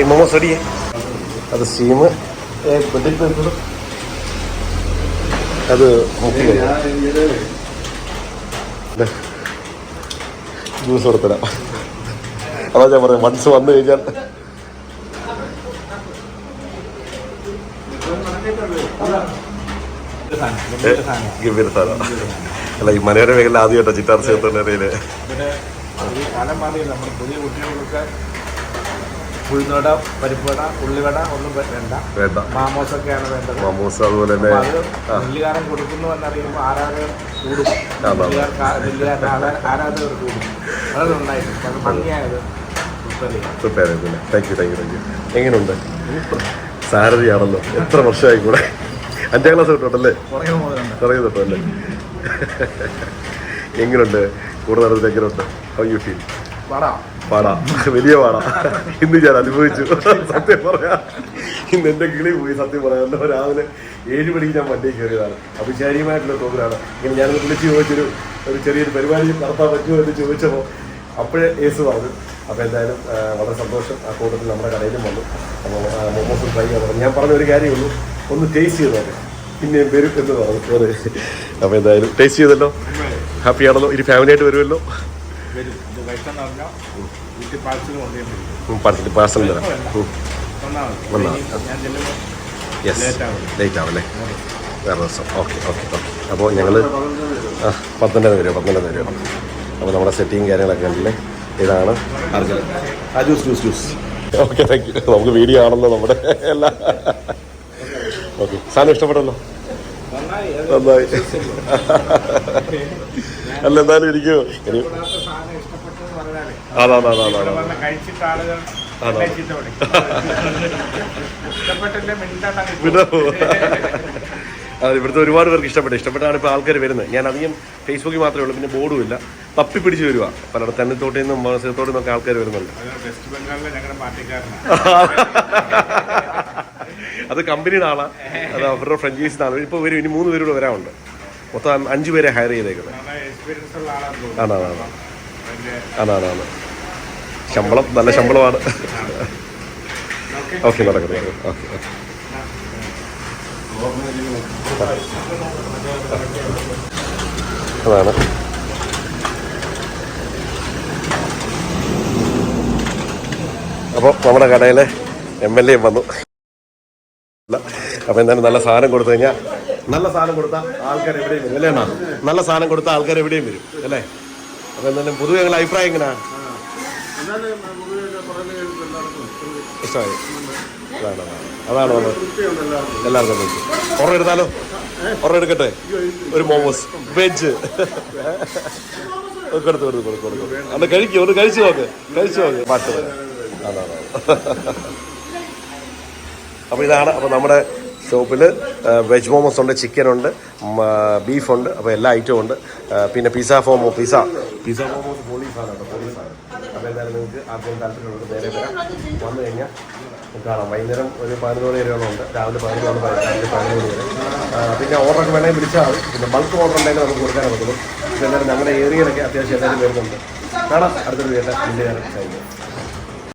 ഈ മോമോസ് റെഡിയേ അത് സ്റ്റീം അത് ജ്യൂസ് കൊടുത്തരാം. അതാ ഞാൻ പറയാം മനസ്സ് വന്നു കഴിഞ്ഞാൽ. ഗംഭീര സാധനം. അല്ല ഈ മനോര മേഖല ആദ്യമായിട്ടോ ചിറ്റാർ ചേർത്തനരയിൽ ഉഴുന്നവട പരിപ്പുവട ഉള്ളിവട ഒന്നും വേണ്ട. വേണ്ട. മാമോസൊക്കെയാണ് വേണ്ടത്. മാമോസ് അതുപോലെ തന്നെ അത് നെല്ലുകാരൻ കൊടുക്കുന്നു എന്നറിയുമ്പോൾ ആരാധകർ കൂടും. നെല്ലുകാരൻ ആരാധകർ കൂടും. വളരെ നന്നായിരുന്നു അത് ഭംഗിയായത്. ചെയ്തില്ല thank you thank you thank you എങ്ങനെയുണ്ട്? സാരഥിയാണല്ലോ. എത്ര വർഷമായി കൂടെ? അഞ്ചാം ക്ലാസ് തൊട്ടല്ലേ? തുടങ്ങി തൊട്ടല്ലേ? എങ്ങനെയുണ്ട്? കൂടെ നടന്നിട്ട് എങ്ങനെയുണ്ട്? ഹൗ യു ഫീൽ വടാ. പാടാ വലിയ പാടാ ഇന്ന് ഞാൻ അനുഭവിച്ചു. സത്യം പറയാ. ഇന്ന് എന്റെ കിളി പോയി സത്യം പറയാം. രാവിലെ ഏഴ് മണിക്ക് ഞാൻ വണ്ടി കയറിയതാണ്. അഭിചാരിയമായിട്ടുള്ള തോന്നലാണ് ഇങ്ങനെ ഞാൻ വിളിച്ച് ചോദിച്ചൊരു ഒരു ചെറിയൊരു പരിപാടി നടത്താൻ പറ്റുമോ എന്ന് ചോദിച്ചപ്പോൾ അപ്പോഴേ ഏസ് പറഞ്ഞു. അപ്പോൾ എന്തായാലും വളരെ സന്തോഷം ആ കൂട്ടത്തിൽ നമ്മുടെ കടയിലും വന്നു. അപ്പോൾ മോമോസ് ട്രൈ ചെയ്യാൻ പറഞ്ഞു. ഞാൻ പറഞ്ഞ ഒരു കാര്യമുള്ളൂ ഒന്ന് ടേസ്റ്റ് ചെയ്ത് നോക്കാം. പിന്നെ വരും എന്ന് പറഞ്ഞു. അതെ. അപ്പോൾ എന്തായാലും ടേസ്റ്റ് ചെയ്തല്ലോ. ഹാപ്പി ആണല്ലോ. ഇനി ഫാമിലി ആയിട്ട് വരുമല്ലോ. വരും. പാർസൽ പാർസൽ തരാം. വന്നാൽ യെസ് ലേറ്റ് ആവും. അല്ലേ? വേറെ ദിവസം. ഓക്കെ ഓക്കെ ഓക്കെ അപ്പോൾ ഞങ്ങൾ പത്തൊൻപത് വരും പത്തൊൻപത് വരും അപ്പോൾ നമ്മുടെ സെറ്റിങ് കാര്യങ്ങളൊക്കെ ഉണ്ടല്ലേ ഇതാണ് അർജുൻ. ആ juice juice juice okay thank you നമുക്ക് വീഡിയോ ആണല്ലോ നമ്മുടെ. എല്ലാ ഓക്കെ സാധനം ഇഷ്ടപ്പെട്ടല്ലോ? നന്നായി. നന്നായി. അല്ല എന്തായാലും ഇരിക്കുമോ കഴിച്ചിട്ട് ആളുകൾ അതാ. ഇവിടുത്തെ ഒരുപാട് പേർക്ക് ഇഷ്ടപ്പെട്ടു. ഇഷ്ടപ്പെട്ടാണ് ഇപ്പോൾ ആൾക്കാർ വരുന്നത്. ഞാൻ അധികം ഫേസ്ബുക്കിൽ മാത്രമേ ഉള്ളൂ. പിന്നെ ബോർഡും ഇല്ല. തപ്പി പിടിച്ച് വരിക. പലയിടത്ത് തന്നിത്തോട്ടിൽ നിന്നും മത്സ്യത്തോട്ടിൽ നിന്നൊക്കെ ആൾക്കാർ വരുന്നുണ്ട്. വെസ്റ്റ് ബംഗാളിലെ ഞങ്ങളുടെ പാർട്ടിക്കാരനാണ് അത് കമ്പനിയുടെ ആളാ. അത് അവരുടെ ഫ്രഞ്ചൈസിന്റെ ആളാണ് ഇപ്പോൾ വരും ഇനി മൂന്ന് പേരൂടെ വരാനുണ്ട് മൊത്തം അഞ്ച് പേരെ ഹയർ ചെയ്തേക്കുന്നത് നല്ല എക്സ്പീരിയൻസ് ഉള്ള ശമ്പളം നല്ല ശമ്പളമാണ്. ഓക്കെ. നടക്കട്ടെ ഓക്കെ ഓക്കെ. അതാണ്. അപ്പോൾ നമ്മുടെ കടയിലെ എം എൽ എയും വന്നു. അപ്പോൾ എന്തായാലും നല്ല സാധനം കൊടുത്തു കഴിഞ്ഞാൽ നല്ല സാധനം കൊടുത്താൽ ആൾക്കാർ എവിടെയും വരും അല്ലേ നല്ല സാധനം കൊടുത്താൽ ആൾക്കാർ എവിടെയും വരും അല്ലേ? അപ്പോൾ എന്തായാലും പൊതുവെ ഞങ്ങളുടെ അഭിപ്രായം എങ്ങനെയാണ്? അതാണ് നമ്മൾ എല്ലാവർക്കും. ഒരെണ്ണം എടുത്താലോ? ഒരെണ്ണം എടുക്കട്ടെ? ഒരു മോമോസ്. വെജ്. കൊടുത്തു കൊടുത്ത് കൊടുത്ത് കൊടുക്കും അന്ന് കഴിക്കും ഒന്ന് കഴിച്ചു നോക്ക്. കഴിച്ചു നോക്ക്. മാറ്റം അതാണ് അപ്പോൾ ഇതാണ് അപ്പോൾ നമ്മുടെ ഷോപ്പിൽ വെജ് മോമോസ് ഉണ്ട് ചിക്കൻ ഉണ്ട് ബീഫ് ഉണ്ട് അപ്പോൾ എല്ലാ ഐറ്റവും ഉണ്ട്. പിന്നെ പിസ്സ ഫോമോ പിസ പിസ മോമോസ് കേട്ടോ പോലീസാണ് അപ്പോൾ എന്തായാലും നിങ്ങൾക്ക് ആദ്യം താല്പര്യമുള്ളത് നേരെ വരാം. വന്നു കഴിഞ്ഞാൽ കാണാം. വൈകുന്നേരം ഒരു പതിനൊന്ന് മണി വരെയോളം ഉണ്ട് രാവിലെ പതിനൊന്ന് മണി രാവിലെ പതിനൊന്ന് മണി വരെ. പിന്നെ ഓർഡറൊക്കെ വേണമെങ്കിൽ വിളിച്ചാൽ മതി. പിന്നെ ബൾക്ക് ഓർഡർ ഉണ്ടെങ്കിൽ നമുക്ക് കൊടുക്കാൻ പറ്റുള്ളൂ. പക്ഷേ എന്തായാലും ഞങ്ങളുടെ ഏരിയയിലൊക്കെ അത്യാവശ്യം എല്ലാവരും വരുന്നുണ്ട്. കാണാം. അടുത്തൊരു വീട്ടിൽ ഇന്ത്യ